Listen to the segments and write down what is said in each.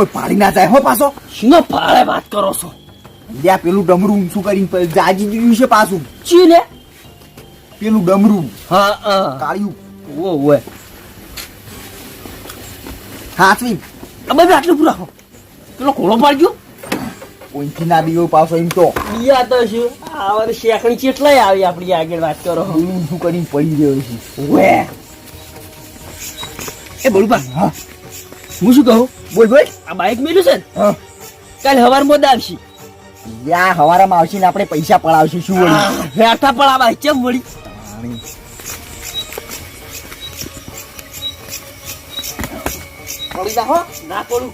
કોઈ પાડી ના જાય હો પાછો. શું ભાડે વાત કરો છો? લ્યા પેલું ડમરું ઊંચું કરીને જાજી દીધું છે પાછું. ચી લે પેલું ડમરું હા હા. કાળિયું. ઓ ઓય. હાથવી. આ આટલું પૂરા પેલો પાડ પાડજો ઓઈથી ના દીવો પાછો એમ તો. યા તો શું? આ વાર શેખણી કેટલાય આવી આપણી આગળ વાત કરો. હું ઊંચું કરીને પડી ગયો છું. વે એ બોલપા હા. હું શું કહું? બોલ બોલ. આ બાઇક મેલ્યું છે ને? હા. કાલે હવાર મોદ આવશે. યા હવારામાં આવશે ને આપણે પૈસા પડાવશું શું વળી? આ બાઈક કેમ વળી? પડી નાખો ના પડું.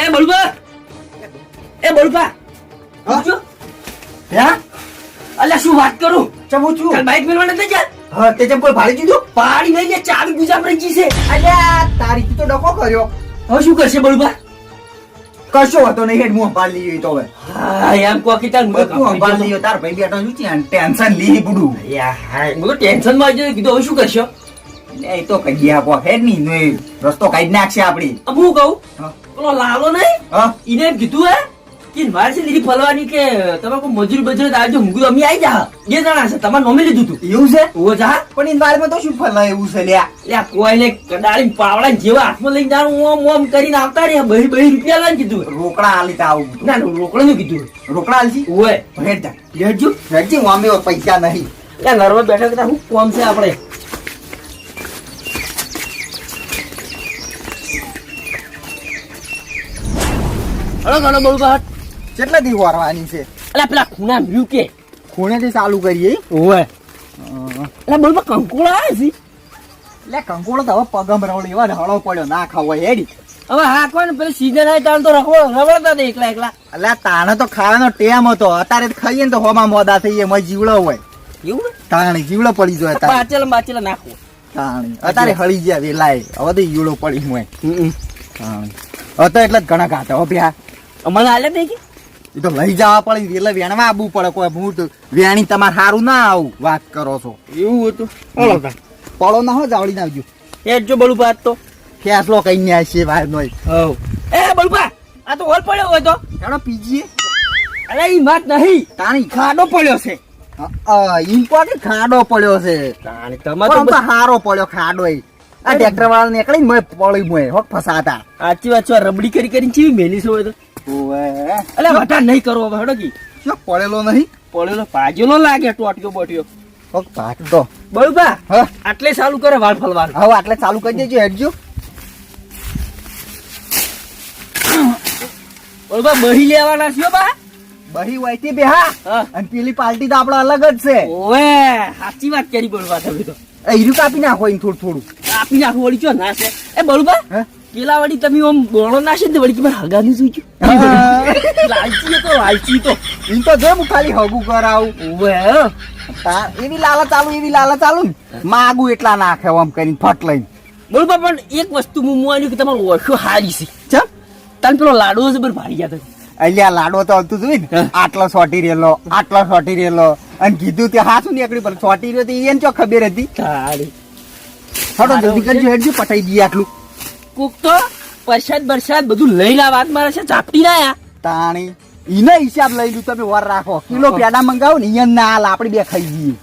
એ બળુબા એ બળુબા હા? જો હે? અલ્યા શું વાત કરું? ચમું છું? કાલ બાઈક મેળવા નથી ગયા? હા તે જેમ કોઈ ભાડી દીધું? પાડી નહીં લે ચાવી બીજા પર છે. અલ્યા તારી તો ડખો કર્યો. હવે શું કરશે બળુબા કશો હતો નહીં હેડ હું સંભાળ લઈએ તો હવે. હા એમ કો કે તાર ભાઈ બેઠો છું ત્યાં ટેન્શનમાં આવી કીધું હવે શું કરશો? એ તો કઈ આપો હેડ નહીં રસ્તો કાઢી નાખશે આપડી. હું કહું? હા. પેલો લાલો નહીં? હા? ઈને એમ કીધું હે? કે મારે છે લીધી ફલવાની કે તમે કોઈ મજૂરી બજૂરી આવજો હું અમે આવી જા બે જણા છે તમારે નોમે લીધું તું. એવું છે? ઓ જા પણ ઇન બારમાં તો શું ફલાય એવું છે લ્યા? લ્યા કોઈને કડાળી પાવડા જેવા હાથમાં લઈને જાણું ઓમ ઓમ કરીને આવતા રહ્યા. બહી બહી રૂપિયા લાઈને કીધું રોકડા આલી તા આવું ના રોકડે નું કીધું રોકડા આલજી ઓય હેડ જા લેજો હેડજી હું આમે પૈસા નહીં. લ્યા નર્વસ બેઠા હું કોમ છે આપણે? હલો ઘણો બહુ બાટ કેટલા દી વારવાની છે? અલ્યા પેલા ખૂણા મળ્યું કે. ખૂણેથી ચાલુ કરીએ? ઓય અલ્યા બોલ કંકોળા આવે છે. લે કંકોડો તો હવે પગમ રવળ એવા હળો પડ્યો ના ખાવો હેડી. હવે હા કોણ? પેલી સીઝન આવી તાણ તો રખવો રવડતા હતા એકલા એકલા. અલ્યા તાણે તો ખાવાનો ટેમ હતો. અત્યારે ખાઈએ ને તો હોમાં મોદા થઈએ એમાં જીવડો હોય. એવું તાણે જીવડો પડી જાય બાચેલ બાચેલા નાખો. તાણે. અત્યારે હળી ગયા વેલાય હવે તો જીવડો પડી હોય. તાણે. હવે તો એટલે જ ઘણા ખાતા હો પ્યા મને આલે દેખી એ તો લઈ જવા પડે એટલે વેણવા આવવું પડે કોઈ હું વેણી તમારે સારું ના આવું વાત કરો છો. એવું હતું. બોલો પડો ના હો જાવડી નાખજો એ જો બળું તો. ફેસલો કઈ ને છે ભાઈ નો એ. બળુબા આ તો હોલ પડ્યો હોય તો. ચાલો પીજીએ? અરે ઈ વાત નહીં. તાણી. ખાડો પડ્યો છે. કે ખાડો પડ્યો છે? તાણી તમારે તો હારો પડ્યો ખાડો એ. આ ટ્રેક્ટર વાળા નીકળી મેં પડી મોય હોક ફસાતા. સાચી વાત છે રબડી કરી કરીને ચીવી મેલી છે હોય તો. અલે વટા નહીં કરો હવે હડગી પડેલો નહીં? પડેલો પાજેલો લાગે ટોટિયો બોટિયો. હોક ભાગતો બળુબા હા. આટલે ચાલુ કરે વાળ ફલવાનું. હવે આટલે ચાલુ કરી દેજો હેડજો. બળુબા બહી લેવાના છે બા. બહી વહીથી બેહા. હા. અને પેલી પાર્ટી તો આપડે અલગ જ છે. ઓવે સાચી વાત કરી બળુબા તમે તો. એ હીરું કાપી નાખો થોડું થોડું. કાપી નાખો વળી ચો ના છે એ બળુબા હે? પેલા વળી તમે આમ બોણો નાશે ને વળી કે મારે હગાની જોઈ ગયું લાલચી તો લાલચી તો ઈમ તો જો હું ખાલી હગું કરાવું. ઉભે એવી લાલા ચાલુ એવી લાલા ચાલુ ને માગું એટલા નાખે આમ કરીને ફટ લઈને. બોલ પણ એક વસ્તુ હું મોવાની કે તમારું ઓળખો હારી છે. ચમ? તને પેલો લાડવો જબર ભાડી ગયા અલ્યા લાડો તો આવતું જોઈ ને. હા. આટલો સોટી રહેલો આટલો સોટી રહેલો અને કીધું તે હાથું નીકળી પણ સોટી રહ્યો તો એને ચો ખબર હતી? સારી થોડો જલ્દી કરજો હેડજો પટાઈ દઈએ આટલું. કોક તો પરસાદ બરસાદ બધું લઈને આ વાત મારે છે ચાપટી ના આયા. તાણી ઈને હિસાબ લઈ લઉં તમે વાર રાખો. કિલો પેડા મંગાવો ને અહીંયા ના હાલ આપણે બે ખાઈ જઈએ.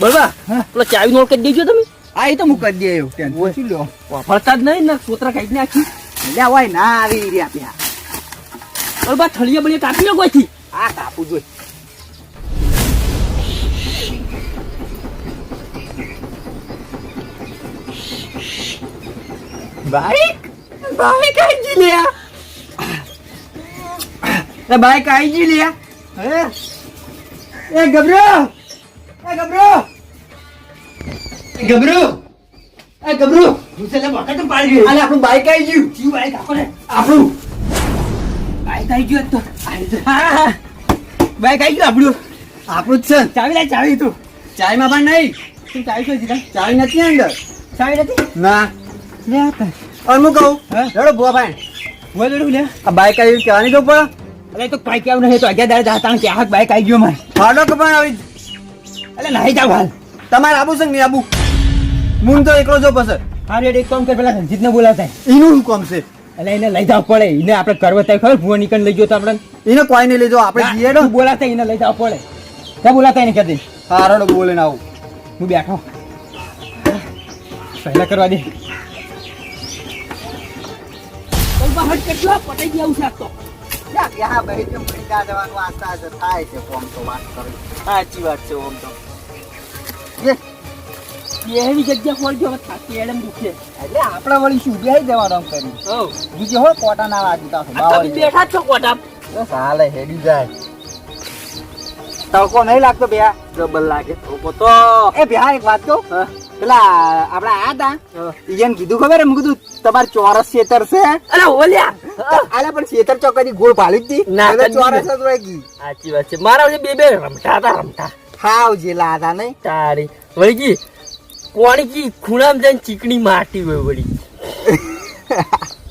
બરોબર પેલો ચાવી નોટ કરી દેજો તમે. આ એ તો હું કરી દે એવું ત્યાં શું લો વાપરતા જ નહીં ને સોતરા ખાઈ નાખી. અલ્યા હોય ના આવી રહ્યા પ્યા. બરોબર થળીએ બળીએ કાપી લો કોઈથી? આ કાપું જોઈ બાઈક બાઈક આઈ જી લે એ બાઈક આઈ જી લે હે એ ગબરો એ ગબરો એ ગબરો એ ગબરો ઘૂસેલે મોટા તો પાડી ગયો. અલે આપણું બાઈક આઈ ગયું. જીવ બાઈક આપણે આપણું. બાઈક આવી ગયું તો બાઈક આઈ ગયું આપણું. આપણું જ છે. ચાવી લે ચાવી તું. ચાયમાં પણ નહીં. તું ચાવી દીધા ચાવી નથી અંદર? ચાવી નથી? ના. હું કહું લે. આ બાઈક આવી કહેવાની તો પણ. અરે તો કઈ કેવું નહીં તો અગિયાર દાડે જાતા કે હાક બાઈક આવી ગયો મારે. ફાડો કે પણ આવી. અરે નહીં જાવ હાલ. તમારે આબુ છે કે આબુ? મૂન તો એકલો જો પછી હા રેડ એક કામ કર પેલા રણજીતને બોલાવતા. એનું શું કામ છે? એટલે એને લઈ જવા પડે એને આપણે કરવા થાય ખબર ભુવા નીકળ લઈ ગયો તો આપણે એને કોઈ નહીં લઈ આપણે જઈએ તો બોલાતા એને લઈ જવા પડે. ક્યાં બોલાતા એને કહેતી હારડો બોલે ને આવું. હું બેઠો. પહેલા કરવા દે. પટાઈ ગયા ઉછાક તો. સાચી વાત છે ઓમ તો. એવી જગ્યા થાકી એડમ દુખે એટલે આપણે વળી શું બેહી કરી હો બીજે હો કોટા ના બેઠા છો કોટા બસ હાલે હેડી જાય. તડકો નહીં લાગતો બે ડબલ લાગે. તો તો. એ બે એક વાત કહું. પેલા આપડા આ તા ઈયન કીધું ખબર એમ? કીધું તમારે ચોરસ ખેતર છે. અરે ઓલ્યા. આલે પણ ખેતર ચોકડી ગોળ ભાળી જ હતી ના, ચોરસ જ રહી ગઈ. સાચી વાત છે. મારા ઓલી બે બે રમતા હતા રમતા. હાવ જે લાદા નહીં. તારી. વળી કોણ કોણી કી ખૂણામાં જઈને ચીકણી માટી હોય વળી.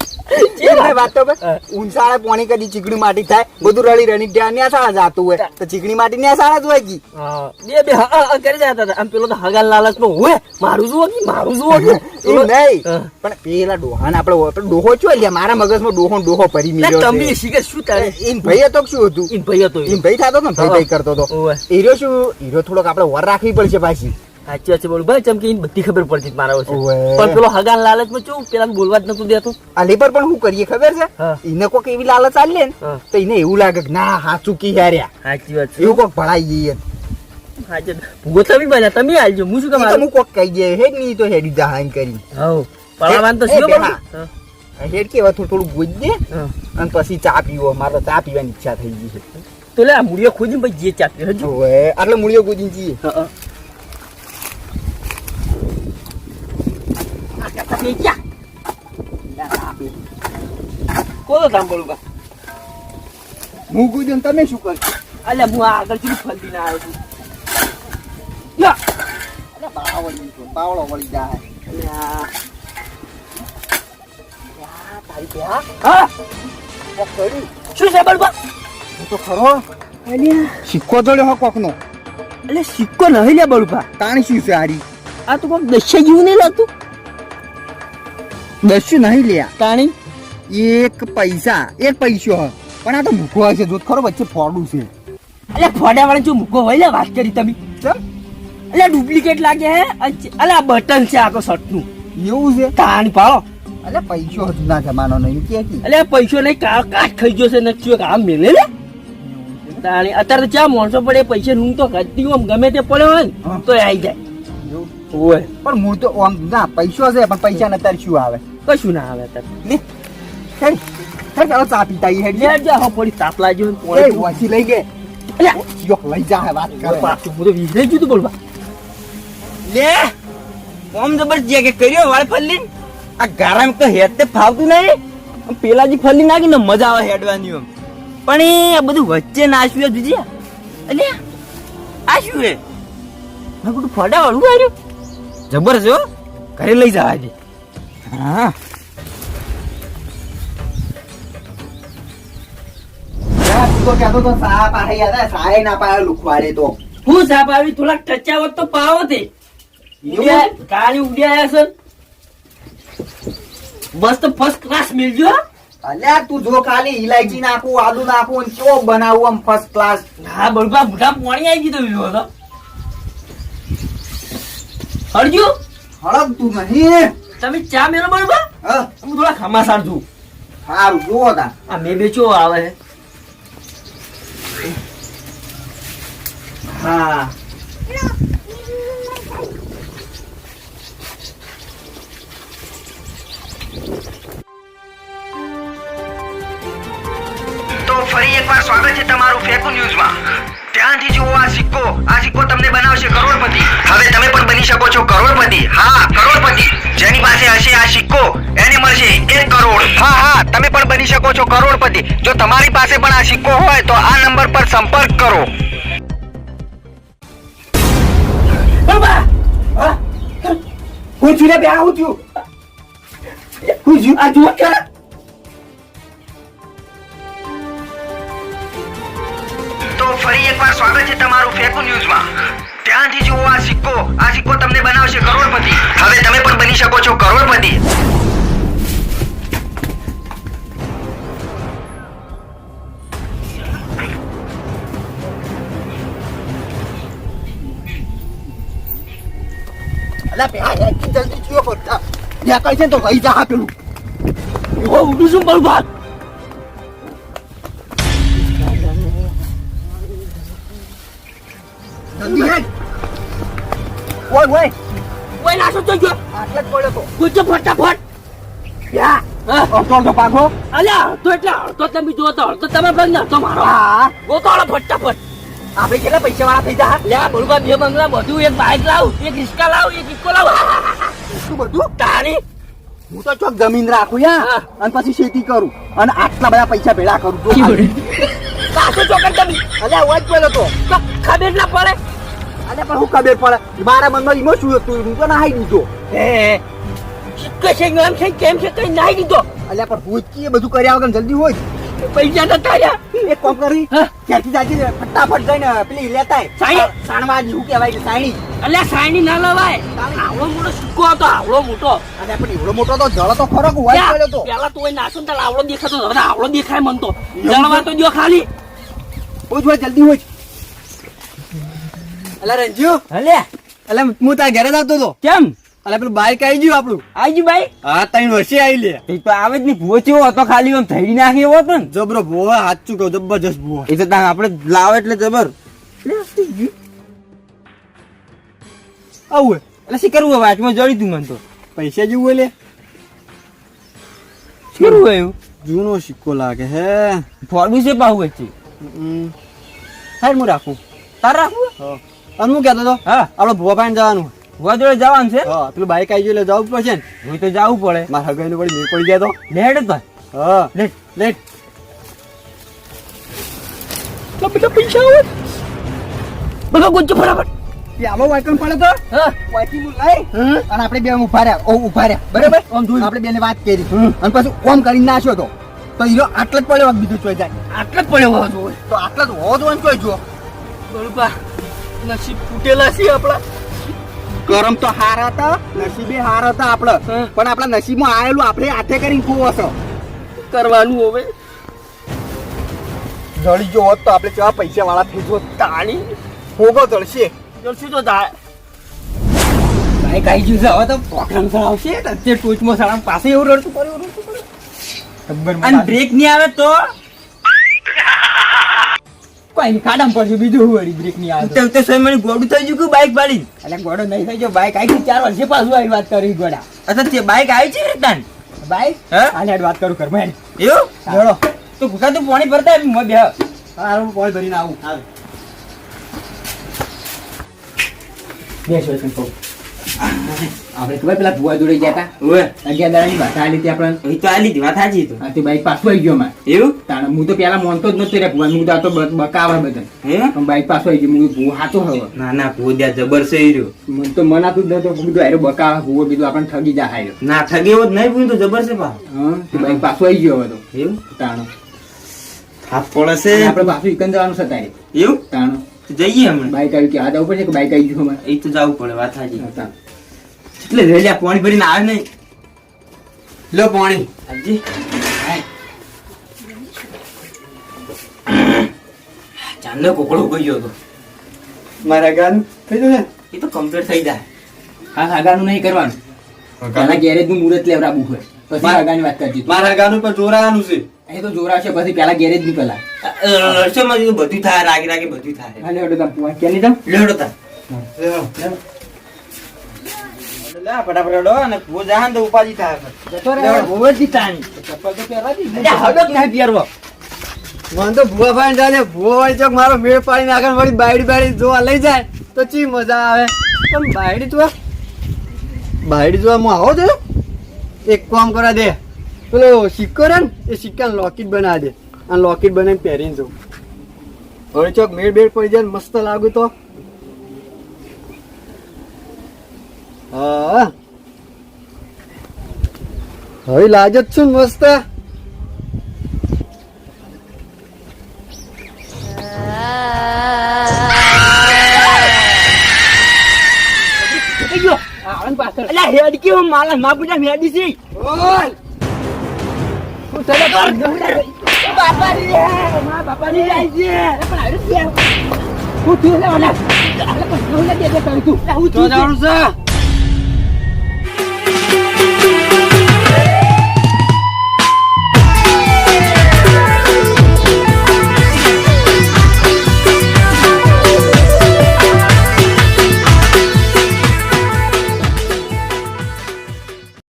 ઉંસાળે પોણી કદી ચીકણી માટી થાય બધું રળી રણી ત્યાં ન્યાસાળા જાતું હોય. તો ચીકણી માટી ન્યાસાળા જ હોય કી બે બે કરી જતા હતા. આમ પેલો તો હગાલ લાલચ નો હોય મારું જુઓ કે મારું જુઓ કે એવું નહીં. પણ પેલા ડોહાને આપણે ડોહો છો એટલે મારા મગજમાં ડોહો ડોહો પરી મેળ્યો તમે શીખે શું તારે? ઈન ભાઈ હતો શું હતું? ઈન ભાઈ હતો ઈન ભાઈ થતો ને ભાઈ ભાઈ કરતો હતો. હીરો શું હીરો થોડોક આપણે વર રાખવી પડશે પાછી. સાચી વાત છે બોલું. ભાઈ ચમકે બધી ખબર પડતી મારા વચ્ચે પણ પેલો હગાન લાલચમાં ચું પેલા બોલવા જ નતું દેતું. આ લેબર પણ શું કરીએ ખબર છે? એને કોક એવી લાલચ આલી ને તો એને એવું લાગે કે ના હાચું કી હાર્યા સાચી વાત છે. એવું કોઈક ભળાઈ જઈએ ભૂગો તમે બન્યા તમે આલજો. હું શું ઈ હું કોક કહી દે હેડની તો હેડી જહાન કરી હવ. પલાવાન તો શું બોલું હા. હા, હેડ કેવા થોડું થોડું દે અને પછી ચા પીવો. મારે ચા પીવાની ઈચ્છા થઈ ગઈ છે. તો લે આ મૂળિયો ખોજીને પછી જે હજુ. ઓવે મૂળિયો ગોજીને જઈએ. કોનો દામ બોલું બા હું ગોઈ દઉં તમે શું કરશો અલ્યા હું આ આગળ ચીલી ફલતી ના આવ્યો છું અરે બાવળી તો બાવળો વળી જાય તારી બે હા કોક શું છે બળબા હું તો ખરો સિક્કો જોડ્યો હો કોકનો અલે સિક્કો નહીં લે બળબા તાણી શું છે હારી આ તો કોક દસ્યા જેવું નહીં લાગતું દસ્યું નહીં લ્યા તાણી? એક પૈસા એક પૈસો. હ પણ આ તો મૂકો હશે જો ખરો વચ્ચે ફોડું છે. એટલે ફોડા વાળા જો મૂકો હોય લે વાત કરી તમે. એટલે ડુપ્લિકેટ લાગે હે? અલે આ બટન છે આખો શર્ટનું. એવું છે? તાણી પાડો. એટલે પૈસો ના જમાનો નહીં કે એટલે પૈસો નહીં કા કાચ ખાઈ ગયો છે નથી કામ મેલે લે. તાણી અત્યારે ચા માણસો પડે પૈસા હું તો કરતી ગમે તે પડ્યો હોય ને તો આવી જાય. ઓય પણ હું તો આમ ના પૈસો છે પણ પૈસા ને અત્યારે શું આવે? કશું ના આવે અત્યારે. લે હેડ હેડ હવે ચા પીતા ઈ હેડ. લે જા હો પડી તાપ લાગ્યો ને પોણી લઈ ગે અલે લઈ જા હે વાત કરે. પાછું હું તો વિસરાઈ ગયું તું બોલવા. લે ઓમ જબર જે કે કર્યો વાળ ફલ્લી આ ગારામ તો હેડ તે ફાવતું નહીં. પેલા જે ફલ્લી નાખી ને મજા આવે હેડવાની એમ. પણ એ બધું વચ્ચે નાશ્યું જોજે અલ્યા આ શું રે મેં કીધું આવ્યું જબર છે હો. ઘરે લઈ જવા દે હા. તો કહેતો તો સા પાડે યાદ આવે, ના પાડે લુખવાડે તો. હું સાપ આવી થોડાક ટચાવત તો પાવો તે. કાળી છે બસ તો ફર્સ્ટ ક્લાસ મિલજો અલ્યા તું જો ખાલી ઇલાયચી નાખું આદુ નાખું અને બનાવું આમ ફર્સ્ટ ક્લાસ હા બળબા મોટા પાણી આવી ગયું તો. તો હરજો તું નહીં. તમે ચા મેલો બરોબર? હા, હું થોડા ખમાસાર છું. સારું જુઓ તા. આ મેં બેચો આવે છે. હા. તો ફરી એકવાર સ્વાગત છે તમારું ફેકુ ન્યૂઝમાં. ધ્યાનથી જુઓ આ સિક્કો આ સિક્કો તમને બનાવશે કરોડપતિ. હવે તમે પણ બની શકો છો કરોડપતિ. હા, કરોડપતિ. જેની પાસે હશે આ સિક્કો, એને મળશે એક કરોડ. હા હા, તમે પણ બની શકો છો કરોડપતિ. જો તમારી પાસે પણ આ સિક્કો હોય તો આ નંબર પર સંપર્ક કરો. હું? છું ને બે છું. હું જીવ આ જુઓ સિક્કો આ સિક્કો તમને બનાવશે કરોડપતિ. હવે તમે પણ બની શકો છો કરોડપતિ. જલ્દી ચૂયો પડતા ત્યાં કઈ છે તો કઈ જા પેલું. ઉડું છું બળબાદ જ તો ફટાફટ. યા. અડધો અડધો પાછો અલ્યા તો એટલે અડધો તમે જો તો અડધો તમે ભાગ ના મારો. હા. ગોતાળો ફટાફટ. આપણે કેટલા પૈસા વાળા થઈ જા. લે બે બંગલા બધું એક બાઈક લાવ એક રિક્ષા લાવ એક ઇકો લાવ. શું બધું? તારી. હું તો ચોક જમીન રાખું યા. અને પછી ખેતી કરું. અને આટલા બધા પૈસા ભેળા કરું. તો કાસો ચોકર તમે અલ્યા પેલો તો. તો ખબર ના પડે. અને પણ હું ખબર પડે. મારા મનમાં એમાં શું હતું? હું તો નાહી દીધો હે. છે એમ છે કેમ છે કઈ નાઈ દીધો. અલ્યા પણ જ બધું કર્યા વગર જલ્દી હોય? પૈસા ન તાર્યા એક કોમ કરી ક્યાંથી જાજી ફટાફટ જઈને પેલી લેતા. સાણી? સાણવા જેવું કહેવાય કે સાણી અલ્યા સાઈની ના લવાય. આવડો મોટો સુકો હતો આવડો મોટો. અને પણ એવડો મોટો તો જળ તો ખરો હોય પડ્યો તો? પેલા તું નાસો ને આવડો દેખાતો હવે આવડો દેખાય મન તો. જણવા તો જો ખાલી. હોય જ જલ્દી હોય. અલ્યા રંજુ અલ્યા. અલ્યા હું તારા ઘરે જ આવતો તો. કેમ? અલા પેલું બાઈક આવી ગયું આપણું. આજી ભાઈ હા ત્રણ વર્ષે આવી લે. એ તો આવે જ નહીં. ભૂવો ચેવો હતો ખાલી આમ થઈ નાખી એવો હતો ને? જબરો ભૂવો સાચું કહું જબરજસ્ત ભૂવો. એ તો આપણે લાવે એટલે જબર. આવું એટલે શી કરવું વાંચમાં જડી તું મને તો. પૈસા જેવું લે. શું કરવું એવું? જૂનો સિક્કો લાગે હે. ફોડું છે પાહુ વચ્ચે? સાઈડ હું રાખું. તાર રાખું? અને હું કહેતો તો હા. આપણે ભૂવા પાણી જવાનું. ભૂવા જવાનું છે? હા પેલું બાઈક આવી ગયું એટલે જવું પડશે ને. હું તો જવું પડે. મારા મેળ પડી ગયા તો. લેડ તો. હા. લેટ. લેટ. પૈસા આવે બધા ગુંજો ફટાફટ. આવો વાયકન પડે તો. હા. વાયકી હું લઈ. અને આપણે બે ઊભા રહ્યા. ઓ ઊભા રહ્યા. બરાબર? આમ જોયું. આપણે બેને વાત કરી. હમ. અને પાછું ઓમ કરીને નાખ્યો તો. તો હીરો આટલો જ પડ્યો બીજું ચોઈ જાય. આટલો જ પડ્યો હોવો તો આટલો જ હોવો જોઈએ ને ચોઈ જો બરોબર નસીબ ફૂટેલા છે આપણા. કરમ તો હાર હતા નસીબે હાર હતા આપણે. પણ આપણા નસીબમાં આવેલું આપણે હાથે કરીને ખોવો છો. કરવાનું હવે. જળી જો હોત તો આપણે કેવા પૈસા વાળા થઈ જો તાણી. ભોગો જળશે. જળશું તો થાય ભાઈ કાઈ જ્યું છે હવે તો પોખરણ આવશે. અત્યારે ટોચમાં સર પાસે એવું રડતું પડે રડતું પડે. અને બ્રેક નહીં આવે તો કોઈ ખાડામાં પડશે બીજું વળી બ્રેક નહીં આવે તો? સમય મને ગોડું થઈ ગયું કે બાઈક પાડી એટલે ગોડો નહીં થઈ ગયો બાઈક આવી ચાર વર્ષે પાછું આવી વાત કરી ગોડા. અચ્છા તે બાઈક આવી છે બાઈક હા? હાલ વાત કરું કર મેં એવું? જોડો તો ભૂખા તું પાણી ભરતા એમ બે. હારું પાણી ભરીને આવું. બેસો એકદમ કહું આપણે ખબર પેલા ભુવા જોડે ગયા હતા ઓએ અગિયાર દાડાની વાત આલી હતી આપણે એ તો આલી લીધી વાત સાચી તો. તે બાઈક પાછું આવી ગયો માં એવું? તાણે હું તો પેલા મોનતો જ નતો રે ભુવા હું તો બકાવા બધા. હે? પણ બાઈક પાછું આવી ગયું હું ભૂ હાચો હવે. ના ના ભૂદ્યા જબર છે રહ્યો. મને તો મનાતું જ નતો કીધું બકાવા ભૂવો બીજું આપણને ઠગી જા હાર્યો ના ઠગે એવો જ નહીં ભૂ તો જબર છે પા હા તે બાઈક પાછું આવી ગયો હવે તો. એવું? તાણો. થાપ પડે અને છે આપણે પાછું ઇકન જવાનું છે તારે. એવું? તાણો. જઈએ હમણાં. બાઈક આવી કે આ જવું પડશે કે બાઈક આવી ગયું હમણાં એ તો જવું પડે વાત સાચી. એટલે રેલિયા પાણી ભરીને આવે નહીં. લો પાણી. હાજી. કોકડો ગયો હતો. મારા ગાન થઈ જશે? એ તો કમ્પ્લીટ થઈ જાય. હા હાગાનું નહીં કરવાનું. પેલા ગેરેજનું મુહૂર્ત લેવડાવવું હોય. પછી મારા- હાગાની વાત કરજી મારા ગાનું પર જોરાવાનું છે. એ તો જોરાશે પછી પેલા ગેરેજની પેલા રસ્તોમાં તો બધું થાય રાગી રાગી બધું થાય. હાલે હડો કેની લીધા? લેડો તા લે ફટાફટ લેડો અને ભૂ તો ઉપાજી થાય જતો રહે. લેવડો, ભૂવો ચપ્પલ તો પહેરવા દીધી. અલ્યા, હળો પહેરવો. મને તો ભૂવા ભાઈ જાને ભૂવા વાળી ચોક મારો મેળ પાડીને આગળ વળી બાયડી બાયડી જોવા લઈ જાય તો ચી મજા આવે? પણ બાયડી જોવા બાયડી જોવા હું આવો છો? એક કામ કરા દે. પેલો સિક્કો રે ને એ સિક્કા લોકેટ બના દે. અને લોકેટ બનાવીને પહેરીને જવું હવે ચોક મેળ બેળ પડી જાય મસ્ત લાગુ તો. હા. હવે લાજ જ છું મસ્ત. અલા હેડ કેવો માલા મા પૂજા મેડી છે. ઓલ હું તને કર બાપા. રી મા બાપા રી. આઈ છે.